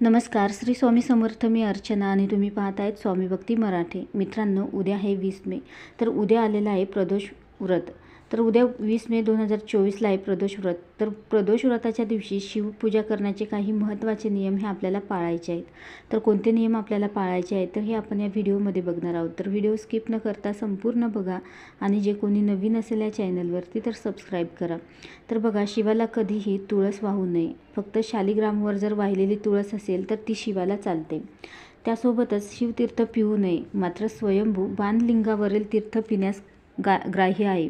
नमस्कार श्री स्वामी समर्थ मी अर्चना आणि तुम्ही पाहत आहेत स्वामी भक्ती मराठी. मित्रांनो उद्या आहे वीस मे. तर उद्या आलेलं आहे प्रदोष व्रत. तर उद्या वीस मे दोन हजार चोवीसला आहे प्रदोष व्रत. तर प्रदोष व्रताच्या दिवशी शिवपूजा करण्याचे काही महत्त्वाचे नियम हे आपल्याला पाळायचे आहेत. तर कोणते नियम आपल्याला पाळायचे आहेत? तर हे आपण या व्हिडिओमध्ये बघणार आहोत. तर व्हिडिओ स्किप न करता संपूर्ण बघा आणि जे कोणी नवीन असेल या चॅनलवरती तर सबस्क्राईब करा. तर बघा शिवाला कधीही तुळस वाहू नये. फक्त शालिग्रामवर जर वाहिलेली तुळस असेल तर ती शिवाला चालते. त्यासोबतच शिवतीर्थ पिऊ नये. मात्र स्वयंभू बाणलिंगावरील तीर्थ पिण्यास गा ग्राह्य आहे.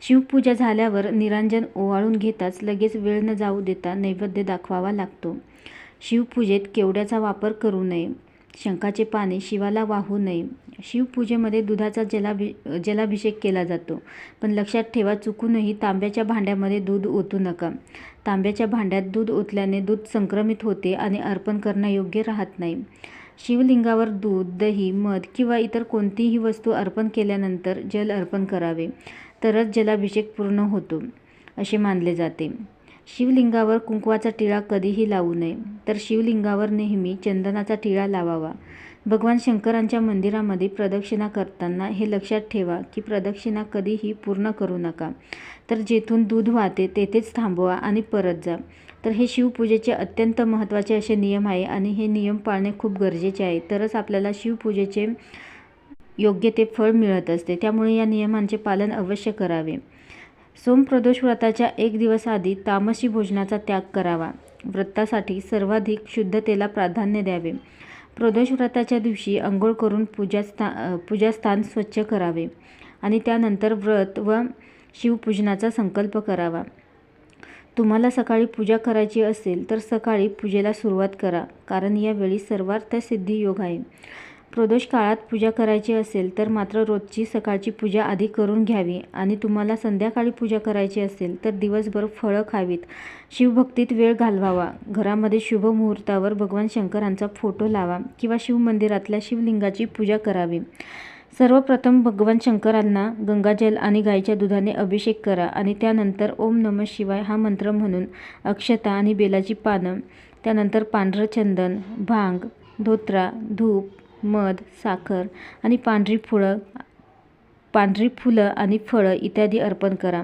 शिवपूजा झाल्यावर निरांजन ओवाळून घेताच लगेच वेळ न जाऊ देता नैवेद्य दाखवावा लागतो. शिवपूजेत केवड्याचा वापर करू नये. शंखाचे पाने शिवाला वाहू नये. शिवपूजेमध्ये दुधाचा जलाभि जलाभिषेक केला जातो. पण लक्षात ठेवा चुकूनही तांब्याच्या भांड्यामध्ये दूध ओतू नका. तांब्याच्या भांड्यात दूध ओतल्याने दूध संक्रमित होते आणि अर्पण करणं योग्य राहत नाही. शिवलिंगावर दूध दही मध किंवा इतर कोणतीही वस्तू अर्पण केल्यानंतर जल अर्पण करावे. तरच जलाभिषेक पूर्ण होतो असे मानले जाते. शिवलिंगावर कुंकवाचा टिळा कधीही लावू नये. तर शिवलिंगावर नेहमी चंदनाचा टिळा लावावा. भगवान शंकरांच्या मंदिरामध्ये प्रदक्षिणा करताना हे लक्षात ठेवा की प्रदक्षिणा कधीही पूर्ण करू नका. तर जेथून दूध वाहते तेथेच थांबवा आणि परत जा. तर हे शिवपूजेचे अत्यंत महत्त्वाचे असे नियम आहे आणि हे नियम पाळणे खूप गरजेचे आहे. तरच आपल्याला शिवपूजेचे योग्य ते फळ मिळत असते. त्यामुळे या नियमांचे पालन अवश्य करावे. सोमप्रदोष व्रताच्या एक दिवस आधी तामसी भोजनाचा त्याग करावा. व्रतासाठी सर्वाधिक शुद्धतेला प्राधान्य द्यावे. प्रदोष व्रताच्या दिवशी अंघोळ करून पूजास्था पूजास्थान स्वच्छ करावे आणि त्यानंतर व्रत व शिवपूजनाचा संकल्प करावा. तुम्हाला सकाळी पूजा करायची असेल तर सकाळी पूजेला सुरुवात करा कारण यावेळी सर्वार्थ सिद्धी योग आहे. प्रदोष काळात पूजा करायची असेल तर मात्र रोजची सकाळची पूजा आधी करून घ्यावी आणि तुम्हाला संध्याकाळी पूजा करायची असेल तर दिवसभर फळं खावीत. शिवभक्तीत वेळ घालवावा. घरामध्ये शुभ मुहूर्तावर भगवान शंकरांचा फोटो लावा किंवा शिवमंदिरातल्या शिवलिंगाची पूजा करावी. सर्वप्रथम भगवान शंकरांना गंगाजल आणि गाईच्या दुधाने अभिषेक करा आणि त्यानंतर ओम नम शिवाय हा मंत्र म्हणून अक्षता आणि बेलाची पानं त्यानंतर पांढरं चंदन भांग धोत्रा धूप मध साखर आणि पांढरी फुलं पांढरी फुलं आणि फळं इत्यादी अर्पण करा.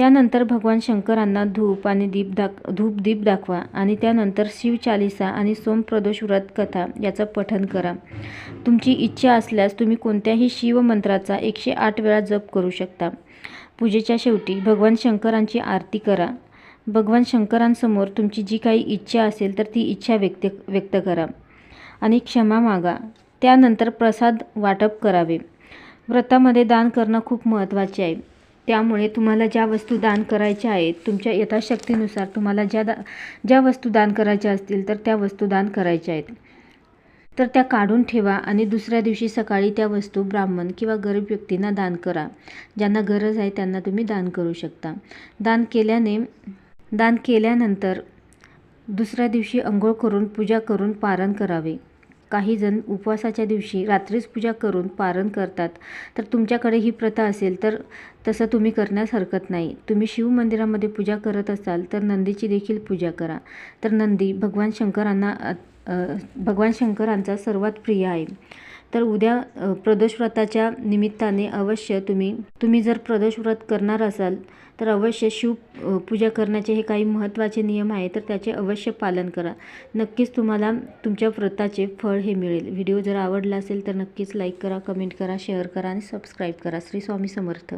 त्यानंतर भगवान शंकरांना धूप आणि दीप दाख धूप दीप दाखवा आणि त्यानंतर शिवचालिसा आणि सोमप्रदोष व्रत कथा याचं पठन करा. तुमची इच्छा असल्यास तुम्ही कोणत्याही शिवमंत्राचा एकशे आठ वेळा जप करू शकता. पूजेच्या शेवटी भगवान शंकरांची आरती करा. भगवान शंकरांसमोर तुमची जी काही इच्छा असेल तर ती इच्छा व्यक्त व्यक्त करा आणि क्षमा मागा. त्यानंतर प्रसाद वाटप करावे. व्रतामध्ये दान करणं खूप महत्त्वाचे आहे. त्यामुळे तुम्हाला ज्या वस्तू दान करायच्या आहेत तुमच्या यथाशक्तीनुसार तुम्हाला ज्या दा ज्या वस्तू दान करायच्या असतील तर त्या वस्तू दान करायच्या आहेत. तर त्या काढून ठेवा आणि दुसऱ्या दिवशी सकाळी त्या वस्तू ब्राह्मण किंवा गरीब व्यक्तींना दान करा. ज्यांना गरज आहे त्यांना तुम्ही दान करू शकता. दान केल्याने दान केल्यानंतर दुसऱ्या दिवशी अंघोळ करून पूजा करून पारण करावे. काही जण उपवासाच्या दिवशी रात्रीच पूजा करून पारण करतात. तर तुमच्याकडे ही प्रथा असेल तर तसं तुम्ही करण्यास हरकत नाही. तुम्ही शिवमंदिरामध्ये पूजा करत असाल तर नंदीची देखील पूजा करा. तर नंदी भगवान शंकरांना भगवान शंकरांचा सर्वात प्रिय आहे. तर उद्या प्रदोष व्रताच्या निमित्ताने अवश्य तुम्ही तुम्ही जर प्रदोष व्रत करणार असाल तर अवश्य शिव पूजा करण्याचे हे काही महत्त्वाचे नियम आहे तर त्याचे अवश्य पालन करा. नक्कीच तुम्हाला तुमच्या व्रताचे फळ हे मिळेल. व्हिडिओ जर आवडला असेल तर नक्कीच लाईक करा कमेंट करा शेअर करा आणि सबस्क्राईब करा. श्री स्वामी समर्थ.